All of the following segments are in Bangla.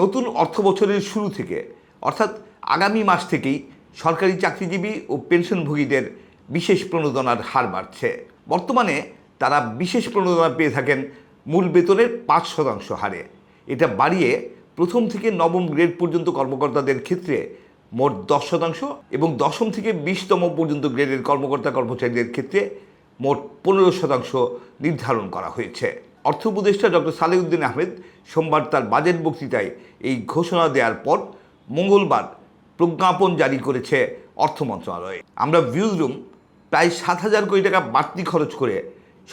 নতুন অর্থ বছরের শুরু থেকে, অর্থাৎ আগামী মাস থেকেই সরকারি চাকরিজীবী ও পেনশনভোগীদের বিশেষ প্রণোদনার হার বাড়ছে। বর্তমানে তারা বিশেষ প্রণোদনা পেয়ে থাকেন মূল বেতনের পাঁচ শতাংশ হারে। এটা বাড়িয়ে প্রথম থেকে নবম গ্রেড পর্যন্ত কর্মকর্তাদের ক্ষেত্রে মোট দশ শতাংশ এবং দশম থেকে বিশতম পর্যন্ত গ্রেডের কর্মকর্তা কর্মচারীদের ক্ষেত্রে মোট পনেরো শতাংশ নির্ধারণ করা হয়েছে। অর্থ উপদেষ্টা ডক্টর সালেউদ্দিন আহমেদ সোমবার তার বাজেট বক্তৃতায় এই ঘোষণা দেওয়ার পর মঙ্গলবার প্রজ্ঞাপন জারি করেছে অর্থ মন্ত্রণালয়। আমরা ভিউজ রুম প্রায় সাত হাজার কোটি টাকা বাড়তি খরচ করে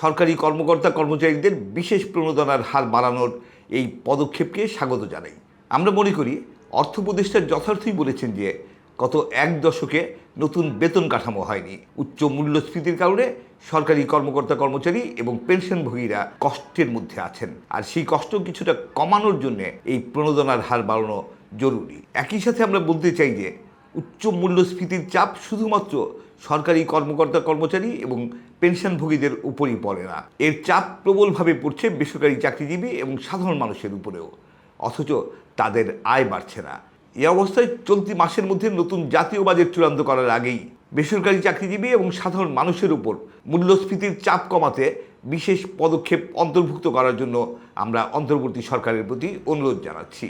সরকারি কর্মকর্তা কর্মচারীদের বিশেষ প্রণোদনার হার বাড়ানোর এই পদক্ষেপকে স্বাগত জানাই। আমরা মনে করি অর্থ উপদেষ্টা যথার্থই বলেছেন যে গত এক দশকে নতুন বেতন কাঠামো হয়নি। উচ্চ মূল্যস্ফীতির কারণে সরকারি কর্মকর্তা কর্মচারী এবং পেনশনভোগীরা কষ্টের মধ্যে আছেন। আর সেই কষ্ট কিছুটা কমানোর জন্য এই প্রণোদনার হার বাড়ানো জরুরি। একই সাথে আমরা বলতে চাই যে, উচ্চ মূল্যস্ফীতির চাপ শুধুমাত্র সরকারি কর্মকর্তা কর্মচারী এবং পেনশনভোগীদের উপরই পড়ে না। এর চাপ প্রবলভাবে পড়ছে বেসরকারি চাকরিজীবী এবং সাধারণ মানুষের উপরেও। অথচ তাদের আয় বাড়ছে না। এ অবস্থায় চলতি মাসের মধ্যে নতুন জাতীয় বাজেট চূড়ান্ত করার আগেই বেসরকারি চাকরিজীবী এবং সাধারণ মানুষের উপর মূল্যস্ফীতির চাপ কমাতে বিশেষ পদক্ষেপ অন্তর্ভুক্ত করার জন্য আমরা অন্তর্বর্তী সরকারের প্রতি অনুরোধ জানাচ্ছি।